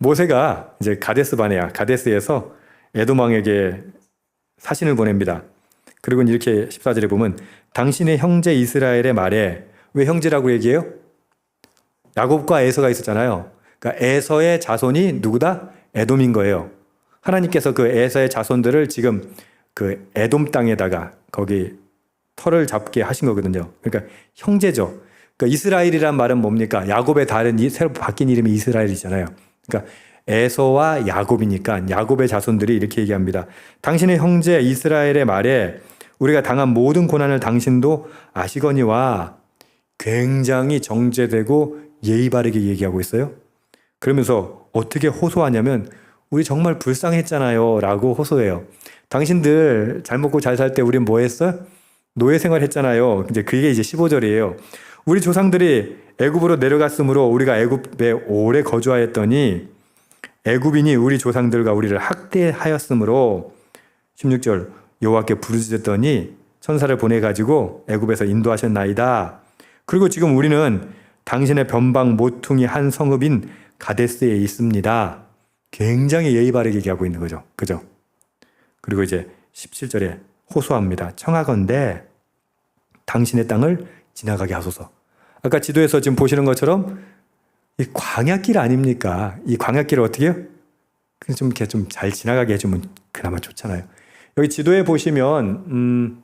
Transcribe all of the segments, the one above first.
모세가 이제 가데스 바네아 가데스에서 에돔왕에게 사신을 보냅니다. 그리고 이렇게 14절에 보면 당신의 형제 이스라엘의 말에 왜 형제라고 얘기해요? 야곱과 에서가 있었잖아요. 그러니까 에서의 자손이 누구다? 에돔인 거예요. 하나님께서 그 에서의 자손들을 지금 그 에돔 땅에다가 거기 털을 잡게 하신 거거든요. 그러니까 형제죠. 그러니까 이스라엘이란 말은 뭡니까? 야곱의 다른 이 새로 바뀐 이름이 이스라엘이잖아요. 그러니까 에서와 야곱이니까 야곱의 자손들이 이렇게 얘기합니다. 당신의 형제 이스라엘의 말에 우리가 당한 모든 고난을 당신도 아시거니와 굉장히 정제되고 예의 바르게 얘기하고 있어요. 그러면서 어떻게 호소하냐면 우리 정말 불쌍했잖아요 라고 호소해요. 당신들 잘 먹고 잘 살 때 우린 뭐 했어? 노예 생활 했잖아요. 이제 그게 이제 15절이에요. 우리 조상들이 애굽으로 내려갔으므로 우리가 애굽에 오래 거주하였더니 애굽인이 우리 조상들과 우리를 학대하였으므로 16절 여호와께 부르짖었더니 천사를 보내 가지고 애굽에서 인도하셨나이다. 그리고 지금 우리는 당신의 변방 모퉁이 한 성읍인 가데스에 있습니다. 굉장히 예의 바르게 얘기하고 있는 거죠. 그죠? 그리고 이제 17절에 호소합니다. 청하건대 당신의 땅을 지나가게 하소서. 아까 지도에서 지금 보시는 것처럼 이 광야길 아닙니까? 이 광야길을 어떻게 해요? 좀 이렇게 좀 잘 지나가게 해주면 그나마 좋잖아요. 여기 지도에 보시면 음,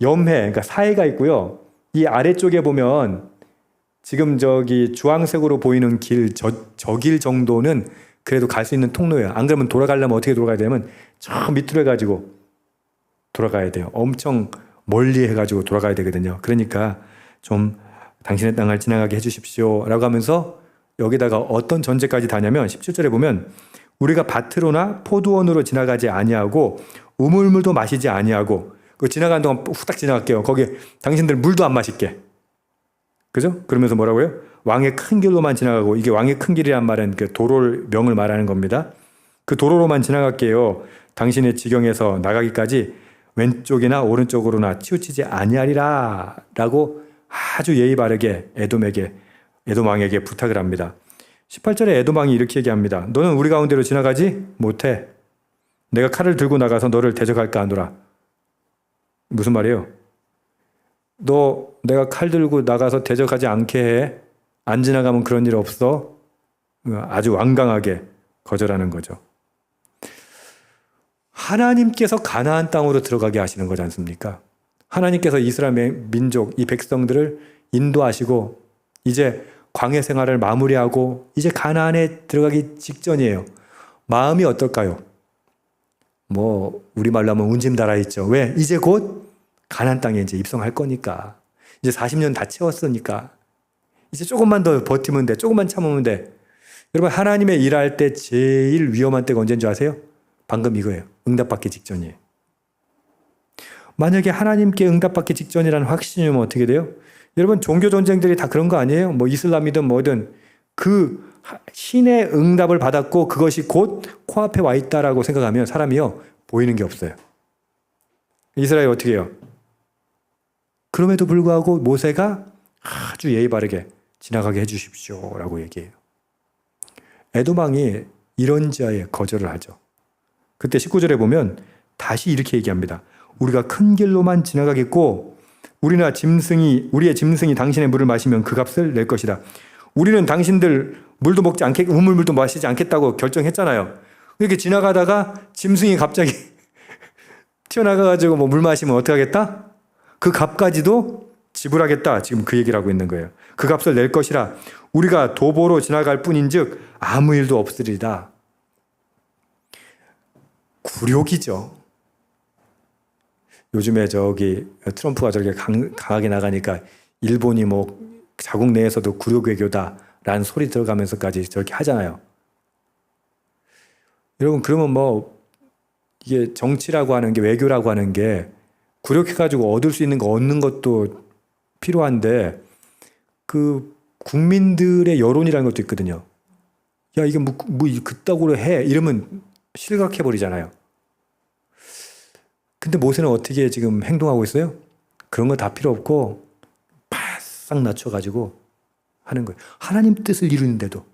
염해, 그러니까 사해가 있고요. 이 아래쪽에 보면 지금 저기 주황색으로 보이는 길, 저, 저 길 정도는 그래도 갈 수 있는 통로예요. 안 그러면 돌아가려면 어떻게 돌아가야 되냐면 저 밑으로 해가지고 돌아가야 돼요. 엄청 멀리 해가지고 돌아가야 되거든요. 그러니까 좀 당신의 땅을 지나가게 해주십시오. 라고 하면서 여기다가 어떤 전제까지 다냐면 17절에 보면 우리가 밭으로나 포도원으로 지나가지 아니하고 우물물도 마시지 아니하고 그 지나가는 동안 후딱 지나갈게요. 거기 당신들 물도 안 마실게. 그죠? 그러면서 뭐라고요? 왕의 큰 길로만 지나가고 이게 왕의 큰 길이란 말은 그 도로 명을 말하는 겁니다. 그 도로로만 지나갈게요. 당신의 지경에서 나가기까지 왼쪽이나 오른쪽으로나 치우치지 아니하리라라고 아주 예의 바르게 에돔에게 에돔 왕에게 부탁을 합니다. 18절에 에돔 왕이 이렇게 얘기합니다. 너는 우리 가운데로 지나가지 못해. 내가 칼을 들고 나가서 너를 대적할까 하노라. 무슨 말이에요? 너 내가 칼 들고 나가서 대적하지 않게 해. 안 지나가면 그런 일 없어. 아주 완강하게 거절하는 거죠. 하나님께서 가나안 땅으로 들어가게 하시는 거지 않습니까? 하나님께서 이스라엘 민족 이 백성들을 인도하시고 이제 광해 생활을 마무리하고 이제 가나안에 들어가기 직전이에요. 마음이 어떨까요? 뭐 우리말로 하면 운짐 달아 있죠. 왜? 이제 곧 가나안 땅에 이제 입성할 거니까. 이제 40년 다 채웠으니까. 이제 조금만 더 버티면 돼. 조금만 참으면 돼. 여러분 하나님의 일할 때 제일 위험한 때가 언제인 줄 아세요? 방금 이거예요. 응답받기 직전이에요. 만약에 하나님께 응답받기 직전이라는 확신이면 어떻게 돼요? 여러분 종교 전쟁들이 다 그런 거 아니에요? 뭐 이슬람이든 뭐든 그 신의 응답을 받았고 그것이 곧 코앞에 와 있다라고 생각하면 사람이요 보이는 게 없어요. 이스라엘 어떻게 해요? 그럼에도 불구하고 모세가 아주 예의 바르게 지나가게 해주십시오라고 얘기해요. 에도망이 이런 지하에 거절을 하죠. 그때 19절에 보면 다시 이렇게 얘기합니다. 우리가 큰 길로만 지나가겠고 우리나 짐승이 우리의 짐승이 당신의 물을 마시면 그 값을 낼 것이다. 우리는 당신들 물도 먹지 않겠 우물물도 마시지 않겠다고 결정했잖아요. 이렇게 지나가다가 짐승이 갑자기 튀어나가 가지고 뭐 물 마시면 어떻게 하겠다? 그 값까지도 지불하겠다. 지금 그 얘기를 하고 있는 거예요. 그 값을 낼 것이라 우리가 도보로 지나갈 뿐인즉 아무 일도 없으리다. 굴욕이죠. 요즘에 저기 트럼프가 저렇게 강, 하게 나가니까 일본이 뭐 자국 내에서도 굴욕 외교다라는 소리 들어가면서까지 저렇게 하잖아요. 여러분 그러면 뭐 이게 정치라고 하는 게 외교라고 하는 게 굴욕해가지고 얻을 수 있는 거 얻는 것도 필요한데 그 국민들의 여론이라는 것도 있거든요. 야 이게 뭐, 뭐 그따구로 해 이러면 실각해 버리잖아요. 근데 모세는 어떻게 지금 행동하고 있어요? 그런 거 다 필요 없고 바싹 낮춰가지고 하는 거예요. 하나님 뜻을 이루는데도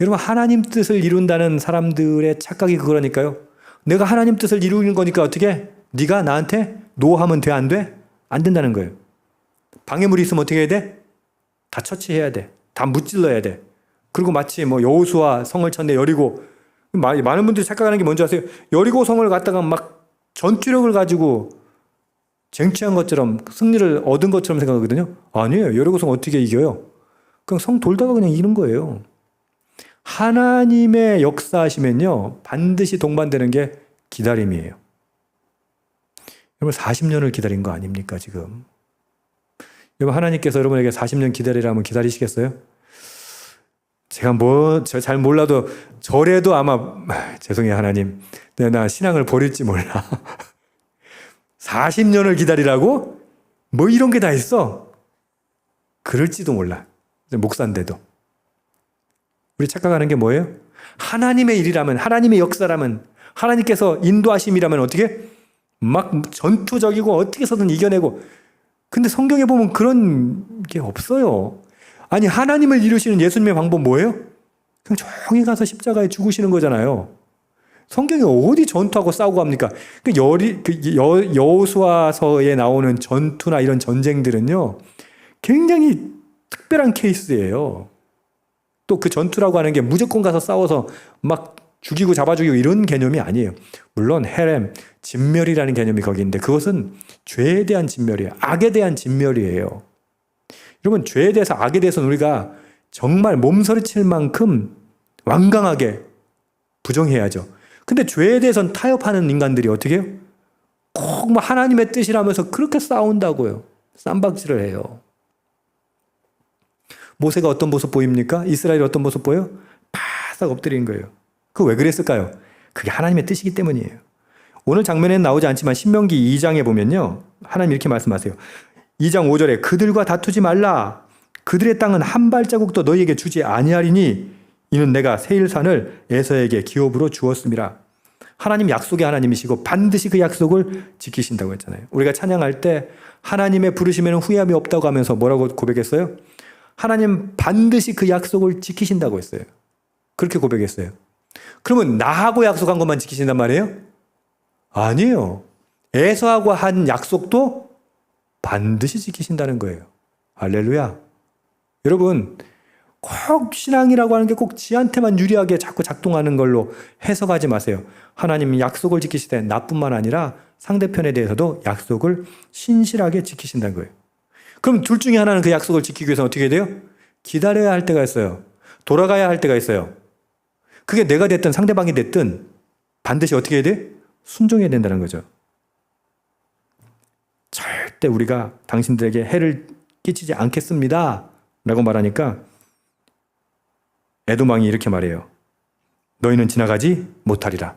여러분 하나님 뜻을 이룬다는 사람들의 착각이 그거라니까요. 내가 하나님 뜻을 이루는 거니까 어떻게? 네가 나한테 노하면 돼 안 돼? 안 된다는 거예요. 방해물이 있으면 어떻게 해야 돼? 다 처치해야 돼. 다 무찔러야 돼. 그리고 마치 뭐 여호수아 성을 쳤네 여리고 많은 분들이 착각하는 게 뭔지 아세요? 여리고 성을 갖다가 막 전투력을 가지고 쟁취한 것처럼 승리를 얻은 것처럼 생각하거든요. 아니에요. 여리고 성 어떻게 이겨요? 그냥 성 돌다가 그냥 이기는 거예요. 하나님의 역사하시면요 반드시 동반되는 게 기다림이에요. 여러분 40년을 기다린 거 아닙니까 지금? 여러분 하나님께서 여러분에게 40년 기다리라면 기다리시겠어요? 제가 뭐잘 몰라도 절에도 아마 아, 죄송해요 하나님. 내나 신앙을 버릴지 몰라. 40년을 기다리라고? 뭐 이런 게 다 있어. 그럴지도 몰라. 목사인데도. 우리 착각하는 게 뭐예요? 하나님의 일이라면 하나님의 역사라면 하나님께서 인도하심이라면 어떻게? 막 전투적이고 어떻게 해서든 이겨내고. 근데 성경에 보면 그런 게 없어요. 아니 하나님을 이루시는 예수님의 방법 뭐예요? 그냥 조용히 가서 십자가에 죽으시는 거잖아요. 성경이 어디 전투하고 싸우고 합니까? 그 여리 그 여, 여호수아서에 나오는 전투나 이런 전쟁들은요. 굉장히 특별한 케이스예요. 또 그 전투라고 하는 게 무조건 가서 싸워서 막 죽이고 잡아 죽이고 이런 개념이 아니에요. 물론 헤렘 진멸이라는 개념이 거기 있는데 그것은 죄에 대한 진멸이에요. 악에 대한 진멸이에요. 여러분 죄에 대해서 악에 대해서는 우리가 정말 몸서리칠 만큼 완강하게 부정해야죠. 근데 죄에 대해서는 타협하는 인간들이 어떻게 해요? 꼭 뭐 하나님의 뜻이라면서 그렇게 싸운다고요. 쌈박질을 해요. 모세가 어떤 모습 보입니까? 이스라엘이 어떤 모습 보여? 바싹 엎드린 거예요. 그 왜 그랬을까요? 그게 하나님의 뜻이기 때문이에요. 오늘 장면에는 나오지 않지만 신명기 2장에 보면요. 하나님 이렇게 말씀하세요. 2장 5절에 그들과 다투지 말라. 그들의 땅은 한 발자국도 너희에게 주지 아니하리니 이는 내가 세일산을 에서에게 기업으로 주었습니다. 하나님 약속의 하나님이시고 반드시 그 약속을 지키신다고 했잖아요. 우리가 찬양할 때 하나님의 부르심에는 후회함이 없다고 하면서 뭐라고 고백했어요? 하나님 반드시 그 약속을 지키신다고 했어요. 그렇게 고백했어요. 그러면 나하고 약속한 것만 지키신단 말이에요? 아니에요. 에서하고 한 약속도 반드시 지키신다는 거예요. 할렐루야. 여러분, 꼭 신앙이라고 하는 게 꼭 지한테만 유리하게 자꾸 작동하는 걸로 해석하지 마세요. 하나님이 약속을 지키시되 나뿐만 아니라 상대편에 대해서도 약속을 신실하게 지키신다는 거예요. 그럼 둘 중에 하나는 그 약속을 지키기 위해서 어떻게 해야 돼요? 기다려야 할 때가 있어요. 돌아가야 할 때가 있어요. 그게 내가 됐든 상대방이 됐든 반드시 어떻게 해야 돼? 순종해야 된다는 거죠. 절대 우리가 당신들에게 해를 끼치지 않겠습니다. 라고 말하니까 에도망이 이렇게 말해요. 너희는 지나가지 못하리라.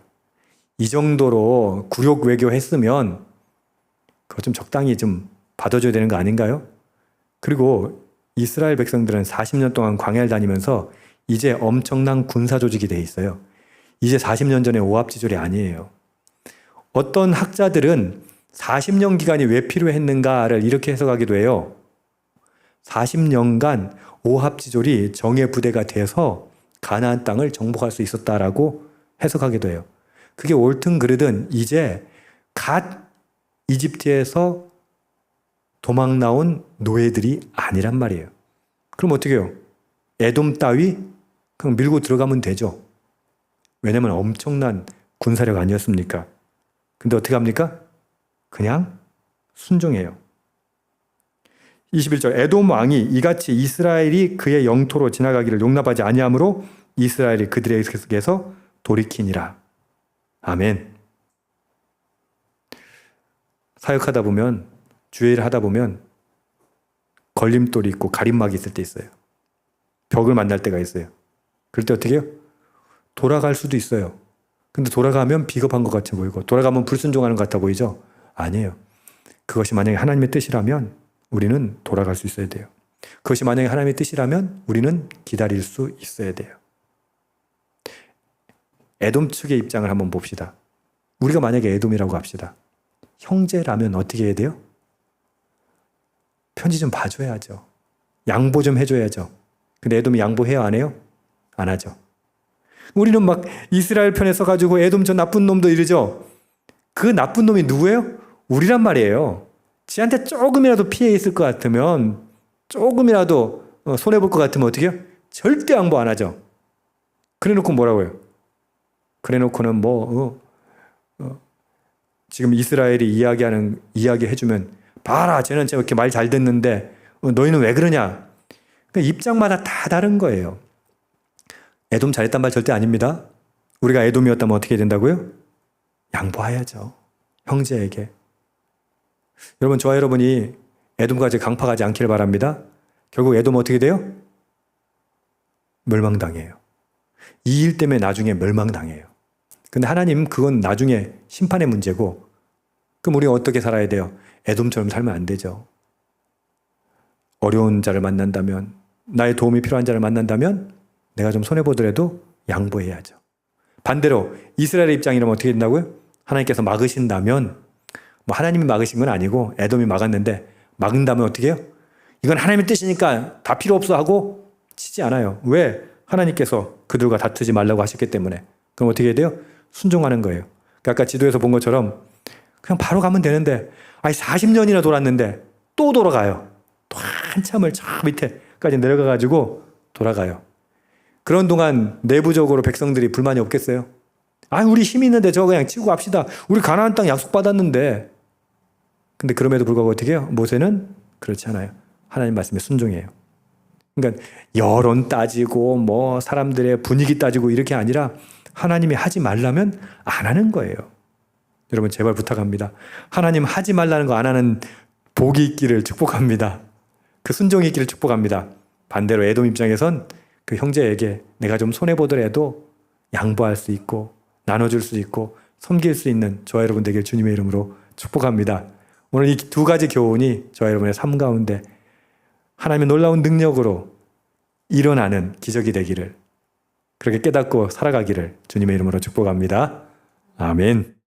이 정도로 굴욕 외교 했으면 그거 좀 적당히 좀 받아줘야 되는 거 아닌가요? 그리고 이스라엘 백성들은 40년 동안 광야를 다니면서 이제 엄청난 군사 조직이 돼 있어요. 이제 40년 전에 오합지졸이 아니에요. 어떤 학자들은 40년 기간이 왜 필요했는가를 이렇게 해석하기도 해요. 40년간 오합지졸이 정예 부대가 돼서 가나안 땅을 정복할 수 있었다라고 해석하기도 해요. 그게 옳든 그르든 이제 갓 이집트에서 도망 나온 노예들이 아니란 말이에요. 그럼 어떻게 해요? 에돔 따위 그냥 밀고 들어가면 되죠. 왜냐면 엄청난 군사력 아니었습니까? 근데 어떻게 합니까? 그냥 순종해요. 21절 에돔 왕이 이같이 이스라엘이 그의 영토로 지나가기를 용납하지 아니하므로 이스라엘이 그들에게서 돌이키니라. 아멘. 사역하다 보면 주일 하다 보면 걸림돌이 있고 가림막이 있을 때 있어요. 벽을 만날 때가 있어요. 그럴 때 어떻게 해요? 돌아갈 수도 있어요. 근데 돌아가면 비겁한 것 같아 보이고 돌아가면 불순종하는 것 같아 보이죠? 아니에요. 그것이 만약에 하나님의 뜻이라면 우리는 돌아갈 수 있어야 돼요. 그것이 만약에 하나님의 뜻이라면 우리는 기다릴 수 있어야 돼요. 에돔 측의 입장을 한번 봅시다. 우리가 만약에 에돔이라고 합시다. 형제라면 어떻게 해야 돼요? 편지 좀 봐줘야죠. 양보 좀 해줘야죠. 근데 에돔이 양보해요? 안 해요? 안 하죠. 우리는 막 이스라엘 편에 서가지고 에돔 저 나쁜 놈도 이러죠. 그 나쁜 놈이 누구예요? 우리란 말이에요. 지한테 조금이라도 피해 있을 것 같으면 조금이라도 어, 손해 볼 것 같으면 어떻게 해요? 절대 양보 안 하죠. 그래놓고 뭐라고요? 그래놓고는 뭐 어, 어, 지금 이스라엘이 이야기하는 이야기 해주면 봐라 쟤는 저렇게 말 잘 듣는데 어, 너희는 왜 그러냐? 그러니까 입장마다 다 다른 거예요. 애돔 잘했단 말 절대 아닙니다. 우리가 애돔이었다면 어떻게 된다고요? 양보해야죠. 형제에게. 여러분 저와 여러분이 애돔까지 강파가지 않기를 바랍니다. 결국 애돔 어떻게 돼요? 멸망당해요. 이 일 때문에 나중에 멸망당해요. 근데 하나님 그건 나중에 심판의 문제고 그럼 우리가 어떻게 살아야 돼요? 애돔처럼 살면 안 되죠. 어려운 자를 만난다면 나의 도움이 필요한 자를 만난다면 내가 좀 손해 보더라도 양보해야죠. 반대로 이스라엘의 입장이라면 어떻게 된다고요? 하나님께서 막으신다면 뭐 하나님이 막으신 건 아니고 에돔이 막았는데 막은다면 어떻게 해요? 이건 하나님의 뜻이니까 다 필요 없어 하고 치지 않아요. 왜? 하나님께서 그들과 다투지 말라고 하셨기 때문에. 그럼 어떻게 해야 돼요? 순종하는 거예요. 그러니까 아까 지도에서 본 것처럼 그냥 바로 가면 되는데 아니 40년이나 돌았는데 또 돌아가요. 또 한참을 저 밑에까지 내려가 가지고 돌아가요. 그런 동안 내부적으로 백성들이 불만이 없겠어요? 아, 우리 힘이 있는데 저거 그냥 치고 갑시다. 우리 가나안 땅 약속 받았는데. 근데 그럼에도 불구하고 어떻게 해요? 모세는 그렇지 않아요. 하나님 말씀에 순종해요. 그러니까 여론 따지고 뭐 사람들의 분위기 따지고 이렇게 아니라 하나님이 하지 말라면 안 하는 거예요. 여러분 제발 부탁합니다. 하나님 하지 말라는 거 안 하는 복이 있기를 축복합니다. 그 순종이 있기를 축복합니다. 반대로 애돔 입장에선 그 형제에게 내가 좀 손해 보더라도 양보할 수 있고 나눠줄 수 있고 섬길 수 있는 저와 여러분 되길 주님의 이름으로 축복합니다. 오늘 이 두 가지 교훈이 저와 여러분의 삶 가운데 하나님의 놀라운 능력으로 일어나는 기적이 되기를 그렇게 깨닫고 살아가기를 주님의 이름으로 축복합니다. 아멘.